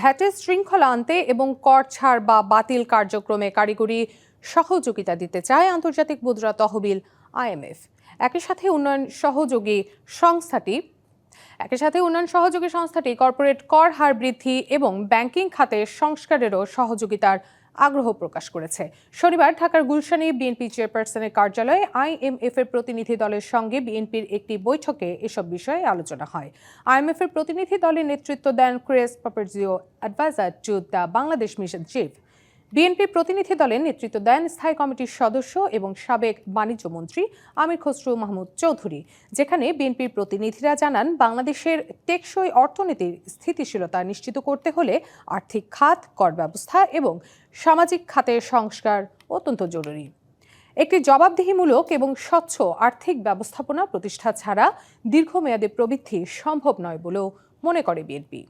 ভ্যাটের শৃঙ্খলা আনতে এবং কর ছাড় বা বাতিল কার্যক্রমে কারিগরি সহযোগিতা দিতে চায় আন্তর্জাতিক মুদ্রা তহবিল আইএমএফ। একই সাথে উন্নয়ন সহযোগী সংস্থাটি, একই সাথে উন্নয়ন সহযোগী সংস্থাটি কর্পোরেট কর হার বৃদ্ধি এবং ব্যাংকিং খাতে সংস্কারেরও সহযোগিতার আগ্রহ প্রকাশ করেছে। শনিবার ঢাকার গুলশানে বিএনপি চেয়ারপারসনের কার্যালয়ে আইএমএফ এর প্রতিনিধি দলের সঙ্গে বিএনপির একটি বৈঠকে এসব বিষয়ে আলোচনা হয়। আইএমএফ এর প্রতিনিধি দলের নেতৃত্ব দেন ক্রেস পাপারজিও adviser to the Bangladesh mission chief BNP প্রতিনিধি দলের নেতৃত্ব দেন স্থায়ী কমিটির সদস্য এবং সাবেক বাণিজ্য মন্ত্রী আমির খসরু মাহমুদ চৌধুরী, যেখানে বিএনপির প্রতিনিধিরা জানান, বাংলাদেশের টেকসই অর্থনীতির স্থিতিশীলতা নিশ্চিত করতে হলে আর্থিক খাত, কর ব্যবস্থা এবং সামাজিক খাতের সংস্কার অত্যন্ত জরুরি। একটি জবাবদিহিমূলক এবং স্বচ্ছ আর্থিক ব্যবস্থাপনা প্রতিষ্ঠা ছাড়া দীর্ঘমেয়াদে প্রবৃদ্ধি সম্ভব নয় বলেও মনে করে বিএনপি।